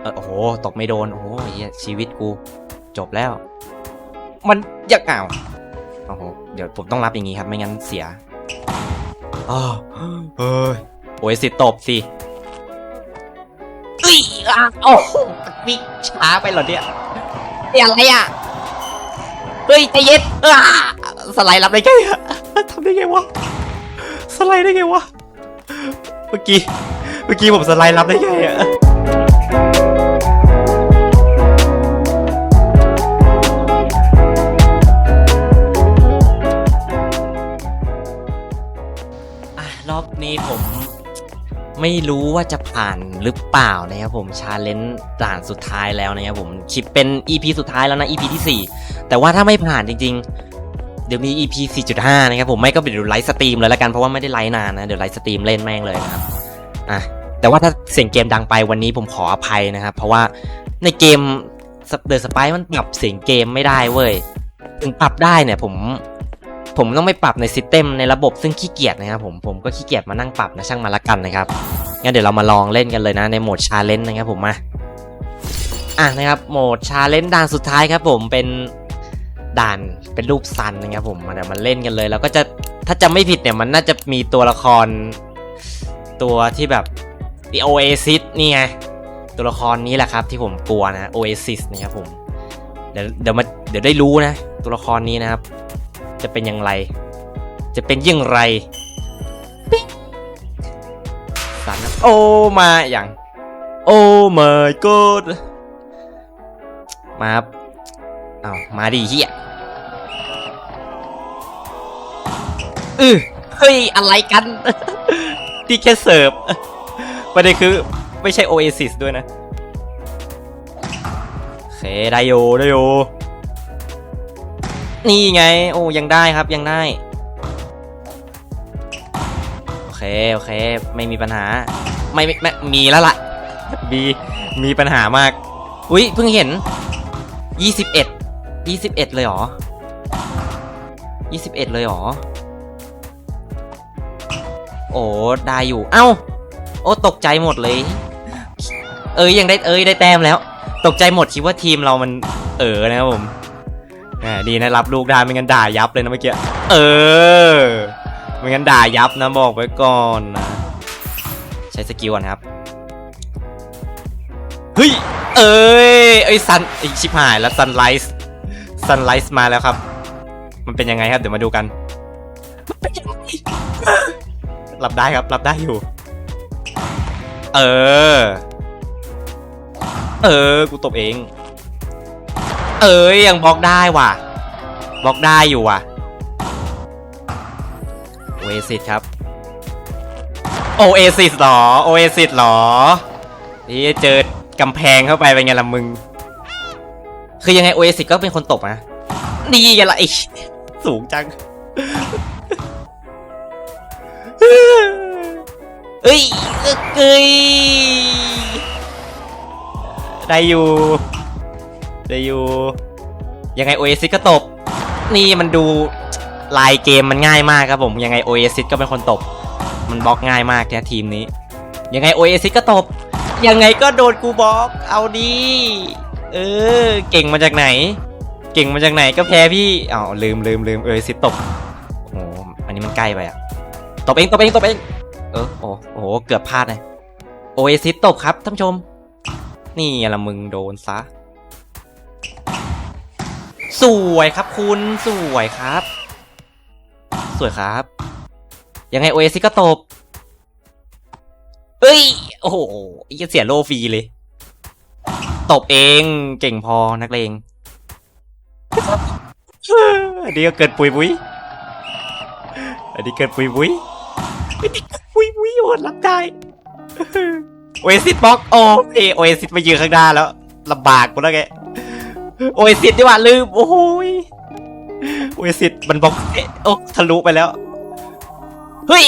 เออโอ้โห ตกไม่โดน โอ้โหเหี้ยชีวิตกู จบแล้ว มันยักอ้าวโอ้โห เดี๋ยวผมต้องรับอย่างงี้ครับ ไม่งั้นเสียอ๋อเฮ้ยโอ้ยสิตบสิเอ้ยอะโอ้โหวิ่งช้าไปเหรอเนี่ยเฮ้ยอะไรอะ เฮ้ยใจเย็นอะสไลด์รับได้ไงอะทำได้ไงวะ สไลด์ได้ไงวะ เมื่อกี้ เมื่อกี้ผมสไลด์รับได้ไงอะอะ ไม่รู้ว่าจะผ่านหรือเปล่านะครับผมชาเลนจ์ด่านสุดท้ายแล้วนะครับผมคลิปเป็น EP สุดท้ายแล้วนะ EP ที่ 4 แต่ว่าถ้าไม่ผ่านจริง ๆ เดี๋ยวมี EP 4.5 นะครับผมไม่ก็เดี๋ยวไลฟ์สตรีมเลยละกันเพราะว่าไม่ได้ไลฟ์นานนะเดี๋ยวไลฟ์สตรีมเล่นแม่งเลยนะครับอะแต่ว่าถ้าเสียงเกมดังไปวันนี้ผมขออภัยนะครับ เพราะว่าในเกมเดอะสไปมันปรับเสียงเกมไม่ได้เว้ยถึงปรับได้เนี่ยผม ผมต้องไม่ปรับในซิสเต็มในระบบซึ่งขี้เกียจนะครับผมผมก็ขี้เกียจมานั่งปรับนะช่างมาละกันนะครับงั้นเดี๋ยวเรามาลองเล่นกันเลยนะในโหมดชาเลนจ์นะครับผมมาอะนะครับโหมดชาเลนจ์ด่านสุดท้ายครับผมเป็นด่านเป็นรูปซันนะครับผมเดี๋ยวมาเล่นกันเลยแล้วก็จะถ้าจำไม่ผิดเนี่ยมันน่าจะมีตัวละคร ตัวที่แบบ The Oasis นี่ไงตัวละครนี้แหละครับที่ผมกลัวนะ Oasis นะครับผมเดี๋ยวเดี๋ยวมาเดี๋ยวได้รู้นะ ตัวละครนี้นะครับ จะเป็นอย่างไร จะเป็นอย่งไรปิ๊งสันโอ้มาอย่าง โอ้ my god มาครับเอามาดิเฮียอือเฮ้ย อะไรกันที่แค่เสิร์ฟประเด็นคือไม่ใช่ Oasis ด้วยนะโอเคได้โยได้โย นี่ไง โอ้ยังได้ครับยังได้ โอเค โอเค ไม่มีปัญหา ไม่ไม่ไม่มีแล้วล่ะมีมีปัญหามาก อุ้ยเพิ่งเห็น 21 21 เลยเหรอ 21 เลยหรอ โอ้ได้อยู่ เอ้า โอ้ตกใจหมดเลย เอ้ยยังได้เอ้ยได้แต้มแล้ว ตกใจหมดคิดว่าทีมเรามันเออนะครับผม แหมดีนะรับลูกได้ไม่งั้นด่ายับเลยนะเมื่อกี้ เออ ไม่งั้นด่ายับนะบอกไว้ก่อนนะ ใช้สกิลก่อนครับ เฮ้ย เอ้ยไอ้ซันไอ้ชิบหายแล้วซันไลท์ซันไลท์มาแล้วครับ มันเป็นยังไงครับ เดี๋ยวมาดูกันรับได้ครับรับได้อยู่ เออ เออ กูตบเอง เอ้ยยังบล็อกได้ว่ะบล็อกได้อยู่ว่ะ โอเอซิสครับ โอเอซิสหรอ โอเอซิสหรอ นี่เจอกำแพงเข้าไปเป็นไงล่ะมึง คือยังไงโอเอซิสก็เป็นคนตบนะนี่ยังไอสูงจัง เอ้ยเอ้ยได้อยู่ ได้อยู่ ยังไง Oasis ก็ตบ นี่มันดูลายเกมมันง่ายมากครับผม ยังไง Oasis ก็เป็นคนตบ มันบล็อกง่ายมากเนี่ทีมนี้ ยังไง Oasis ก็ตบ ยังไงก็โดนกูบล็อก เอาดีเออ เก่งมาจากไหน เก่งมาจากไหนก็แพ้พี่อ้าวลืมลืมลืม Oasis ตบโอ้อันนี้มันใกล้ไปอะตบเองตบเองตบเองเออโอ้โหเกือบพลาดเลย Oasis ตบครับท่านผู้ชม นี่ไงละมึงโดนซะ สวยครับคุณสวยครับ สวยครับ ยังไงโอเอซิก็ตบเอ้ย โอ้โหอีกเสียโลฟรีเลย ตบเองเก่งพอนักเลงอันนี้ก็เกินปุยปุยอันนี้เกินปุยปุยอันนี้ปุยปุยโหดรับได้โอเอซิสบล็อกโอเคโอเอซิสมายืนข้างหน้าแล้วลำบากกูแล้วแก โอ้ยสิทธิ์ดีกว่าลืม โอ้ยโอ้ยสิทธิ์มันบล็อกเอ๊ะโอ้ทะลุไปแล้ว เฮ้ย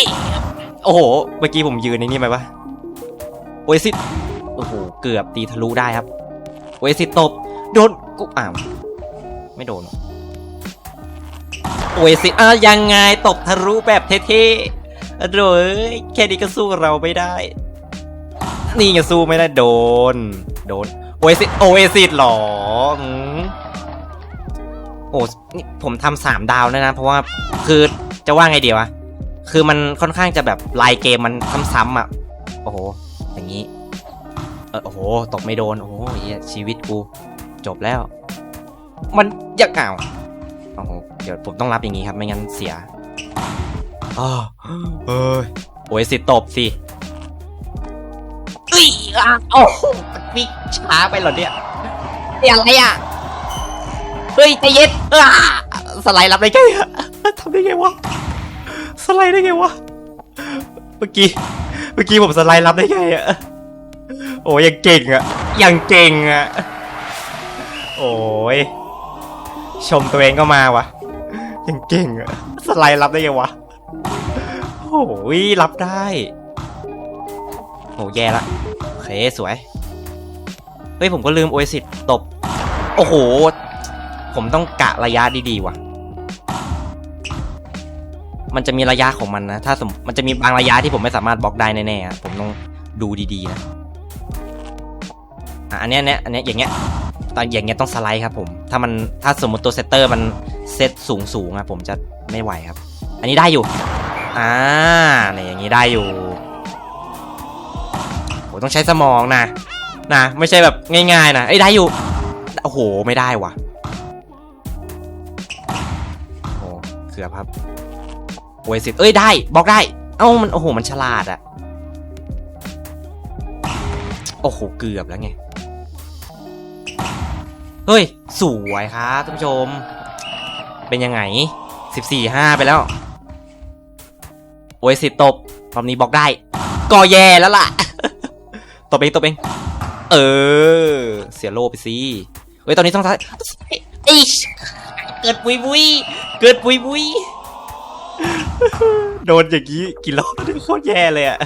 โอ้โห เมื่อกี้ผมยืนในนี่ไหมวะโอ้ยสิทธิ์โอ้โห เกือบตีทะลุได้ครับโอ้ยสิทธิ์ตบ โดนกูอ้าว ไม่โดนโอ้ยสิทธิ์อะยังไงตบทะลุแบบเท่ๆโดยแค่นี้ก็สู้เราไม่ได้ นี่ไงสู้ไม่ได้โดน โดน โอเอซิโอเอซิหรออืมโอ้นี่ผมทำสามดาวแล้วนะ เพราะว่าคือจะว่าไงดีวะ คือมันค่อนข้างจะแบบลายเกมมันซ้ำๆอะโอ้โห อย่างนี้ เออโอ้โห ตกไม่โดน โอ้โหเหี้ยชีวิตกู จบแล้ว มันยักอ่าวโอ้โห เดี๋ยวผมต้องรับอย่างนี้ครับ ไม่งั้นเสียอ๋อเอ้ยโอ้ยสิตบสิเอ้ยอะโอ้โหวิ่ง ช้าไปเหรอเนี่ยเนี่ยอะไรอะ เฮ้ยใจเย็นอะสไลด์รับได้ไงอะทำได้ไงวะ สไลด์ได้ไงวะ เมื่อกี้ เมื่อกี้ผมสไลด์รับได้ไงอะโอ้ยยังเก่งอะยังเก่งอะโอ้ย ชมตัวเองก็มาวะ ยังเก่งอะสไลด์รับได้ไงวะ โอ้ยรับได้โอ้แย่ละ โอเค สวย เฮ้ยผมก็ลืมโอเอซิตตบ โอ้โห ผมต้องกะระยะดีๆว่ะ มันจะมีระยะของมันนะ ถ้าสมมันจะมีบางระยะที่ผมไม่สามารถบล็อกได้แน่ๆอะผมต้องดูดีๆนะอันเนี้ยเนี้ยอันเนี้ยอย่างเงี้ยตอนอย่างเงี้ยต้องสไลด์ครับผม ถ้ามันถ้าสมมติตัวเซตเตอร์มันเซตสูงสูงอะผมจะไม่ไหวครับ อันนี้ได้อยู่ อ่าเนี่ยอย่างงี้ได้อยู่โหต้องใช้สมองนะ นะ ไม่ใช่แบบง่ายๆนะเอ้ได้อยู่ โอ้โห ไม่ได้ว่ะโอ้เกือบครับโอ้ยสิเอ้ยได้บล็อกได้ เอ้ามันโอ้โหมันฉลาดอะโอ้โหเกือบแล้วไง เฮ้ย สวยครับท่านผู้ชม เป็นยังไงสิบสี่ห้าไปแล้ว โอ้ยสิตบรอบนี้บอกได้ก็แย่แล้วล่ะ ตบเองตบเอง เออ เสียโลไปสิเฮ้ยตอนนี้ต้องใช้ไอ้เกิดปุยปุยเกิดปุยปุยโดนอย่างนี้กี่รอบเนี่ยโคตรแย่เลยอะ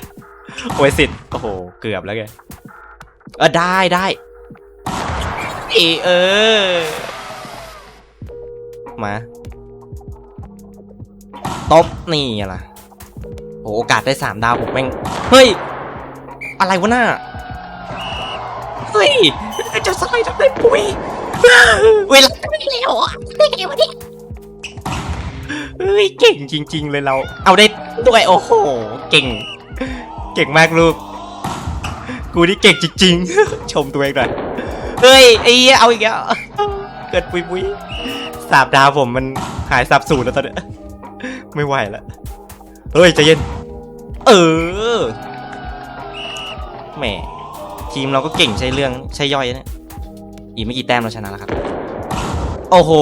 โอ้ยสิทธิ์โอ้โห เกือบแล้วไงเออได้ได้เอเออมาตบนี่ไงล่ะโอ้โอกาสได้สามดาวผมแม่ง เฮ้ย อะไรวะน่า เฮ้ยเจะสไลด์ทำได้ปุยเวลาไม่เร็วอะได้ไงวะเนี่ยเฮ้ยเก่งจริง ๆ เลยเรา เอาได้ด้วยโอ้โห เก่ง เก่งมากลูก กูนี่เก่งจริง ๆ ชมตัวเองหน่อยเฮ้ยไอ้เหี้ยเอาอีกแล้วเกิดปุยปุยสาบดาวผมมันหายสับสูญแล้วตอนเนี้ยไม่ไหวแล้วเฮ้ยใจเย็น เออแหม ทีมเราก็เก่งใช่เรื่องใช่ย่อยนะอีกไม่กี่แต้มเราชนะแล้วครับ โอ้โห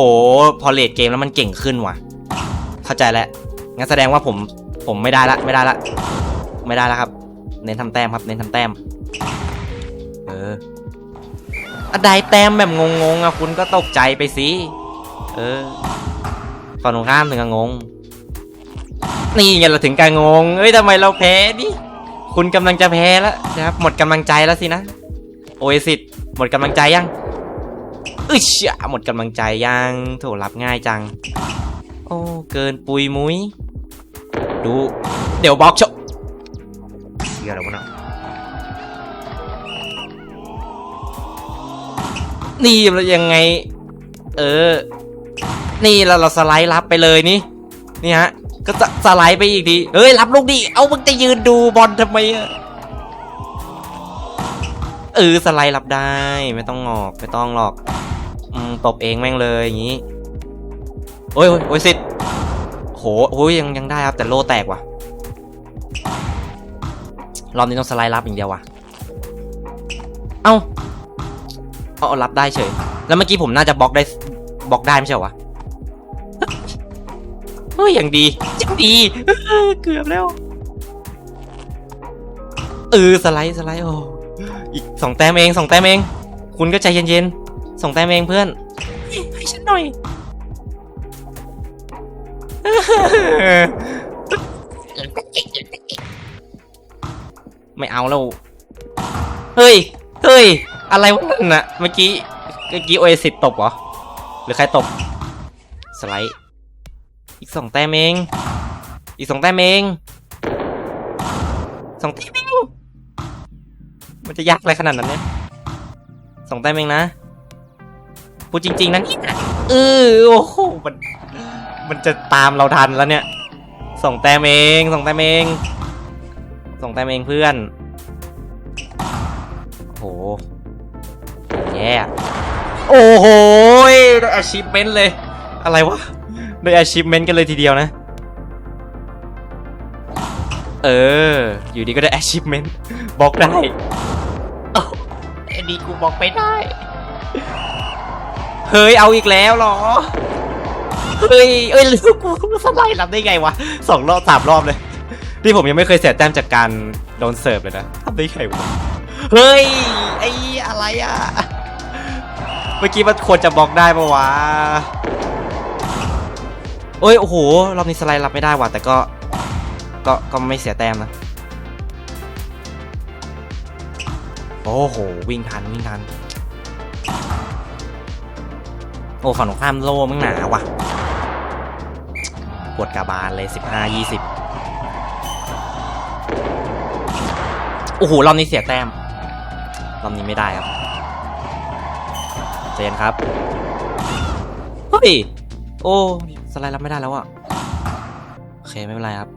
พอเลดเกมแล้วมันเก่งขึ้นว่ะ เข้าใจแล้วงั้นแสดงว่าผมผมไม่ได้ละไม่ได้ละ ไม่ได้แล้วครับ เน้นทำแต้มครับ เน้นทำแต้ม เอออะได้แต้มแบบงงๆอะคุณก็ตกใจไปสิเออฝั่งตรงข้ามถึงกับงง นี่ไงเราถึงกับงงเอ้ยทำไมเราแพ้ดิ คุณกำลังจะแพ้แล้วนะครับ หมดกำลังใจแล้วสินะ โอเอซิตหมดกำลังใจยังอึชหมดกำลังใจยังโถรับง่ายจัง โอ้เกินปุยมุ้ย ดู เดี๋ยวบล็อกชว์เชื่อแล้วะเนาะนี่เรายังไง เออ นี่เราเราสไลด์รับไปเลยนี่ นี่ฮะ ก็จะสไลด์ไปอีกทีเฮ้ยรับลูกดิเอามึงจะยืนดูบอลทำไมอะเออสไลด์รับได้ไม่ต้องงอกไม่ต้องหรอกอืมตบเองแม่งเลยอย่างนี้โอ้ยโอ้ยโอ้ยสิทธิ์โหโอ้ยยังยังได้ครับแต่โลแตกว่ะรอบนี้ต้องสไลด์รับอย่างเดียวว่ะเอ้าเอาเอารับได้เฉย แล้วเมื่อกี้ผมน่าจะบล็อกได้บล็อกได้ไม่ใช่เหรอวะ เฮ้ยอย่างดียังดีเกือบแล้วเออสไลด์สไลด์โอ้อีกสองแต้มเองสองแต้มเอง คุณก็ใจเย็นๆสองแต้มเองเพื่อนให้ฉันหน่อยไม่เอาแล้ว เฮ้ย เฮ้ย อะไรวะนั่นน่ะ เมื่อกี้ เมื่อกี้โอเอซิตตบเหรอ หรือใครตบ สไลด์ อีกสองแต้มเอง อีกสองแต้มเองสองแต้มเองมันจะยากอะไรขนาดนั้นเนี่ยสองแต้มเองนะ พูดจริง ๆนะนี่เออโอ้โหมัน มันจะตามเราทันแล้วเนี่ยสองแต้มเองสองแต้มเองสองแต้มเองเพื่อนโอ้โหแย่ โอ้โหได้ achievement เลย อะไรวะ ได้ achievement กันเลยทีเดียวนะ เออ อยู่ดีก็ได้ achievement บล็อกได้เอ้าไอ้ดีกูบล็อกไม่ได้ เฮ้ย เอาอีกแล้วเหรอ เฮ้ย เอ้ยลืมกูสไลด์รับได้ไงวะสองรอบสามรอบเลยที่ผมยังไม่เคยเสียแต้มจากการโดนเสิร์ฟเลยนะทำได้ไงวะ เฮ้ย ไอ้อะไรอะเมื่อกี้มันควรจะบล็อกได้ปะวะ โอ้ยโอ้โหรอบนี้สไลด์รับไม่ได้ว่ะแต่ก็ก็ก็ไม่เสียแต้มนะโอ้โหวิ่งทันวิ่งทันโอ้ฝั่งตรงข้ามโล่มึงหนาว่ะปวดกาบาลเลยสิบห้ายี่สิบโอ้โหรอบนี้เสียแต้มรอบนี้ไม่ได้ครับเจนครับ เฮ้ย โอ้ ไลด์รับไม่ได้แล้วอะโอเคไม่เป็นไรครับ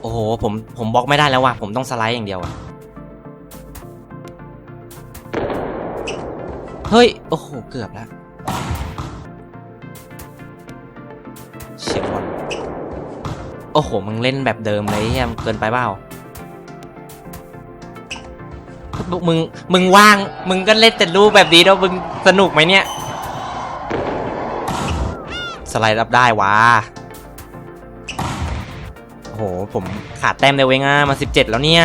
โอ้โหผมผมบล็อกไม่ได้แล้วว่ะผมต้องสไลด์อย่างเดียวอะเฮ้ย โอ้โห เกือบแล้วเชียบอลโอ้โห มึงเล่นแบบเดิมเลยเฮียเกินไปเปล่ามึง มึงว่าง มึงก็เล่นแต่รูปแบบนี้แล้วมึงสนุกไหมเนี่ย สไลด์รับได้วะโอ้โห ผมขาดแต้มเดวเองอะมาสิบเจ็ดแล้วเนี่ย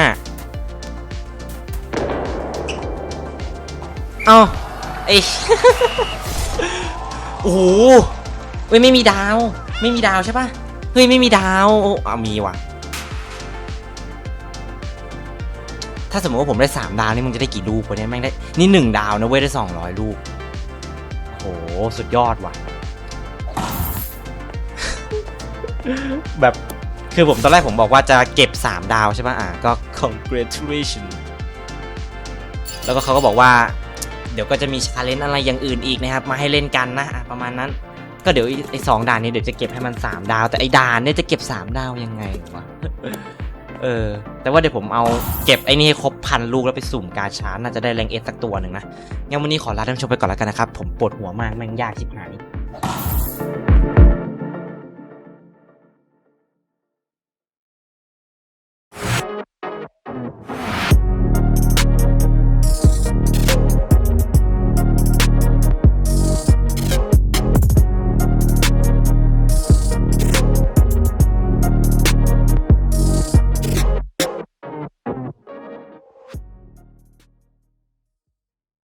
เอ้าไอโอ้โหเฮ้ยไม่มีดาว ไม่มีดาวใช่ปะเฮ้ยไม่มีดาวโอ้อะมีว่ะ ถ้าสมมติว่าผมได้สามดาวนี่มึงจะได้กี่ลูกวะเนี่ยแม่งได้ นี่หนึ่งดาวนะเว้ยได้สองร้อยลูกโหสุดยอดว่ะ แบบคือผมตอนแรกผมบอกว่าจะเก็บ 3 ดาวใช่ปะอะก็ congratulation แล้วก็เขาก็บอกว่า เดี๋ยวก็จะมีชาเลนจ์อะไรอย่างอื่นอีกนะครับ มาให้เล่นกันนะอะประมาณนั้น ก็เดี๋ยวไอ้สองด่านนี้เดี๋ยวจะเก็บให้มัน 3 ดาว แต่ไอ้ด่านเนี่ยจะเก็บ 3 ดาวยังไงวะเออ แต่ว่าเดี๋ยวผมเอาเก็บไอ้นี่ให้ครบพันลูกแล้วไปสุ่มกาชาร์น่าจะได้แรงเอสสักตัวหนึ่งนะงั้นวันนี้ขอลาท่านผู้ชมไปก่อนแล้วกันนะครับ ผมปวดหัวมากแม่งยากชิบหาย